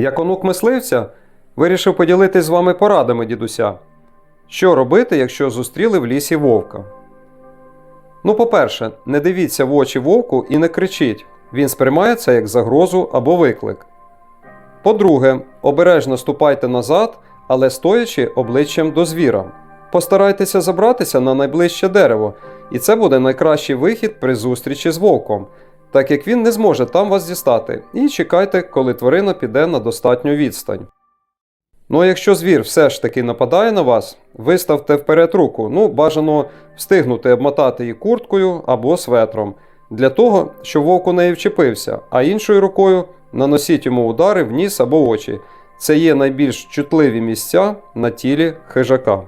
Як онук мисливця, вирішив поділитись з вами порадами дідуся. Що робити, якщо зустріли в лісі вовка? Ну, по-перше, не дивіться в очі вовку і не кричіть. Він сприймає це як загрозу або виклик. По-друге, обережно ступайте назад, але стоячи обличчям до звіра. Постарайтеся забратися на найближче дерево, і це буде найкращий вихід при зустрічі з вовком, так як він не зможе там вас дістати, і чекайте, коли тварина піде на достатню відстань. Ну а якщо звір все ж таки нападає на вас, виставте вперед руку, ну бажано встигнути обмотати її курткою або светром, для того, щоб вовк у неї вчепився, а іншою рукою наносіть йому удари в ніс або очі. Це є найбільш чутливі місця на тілі хижака.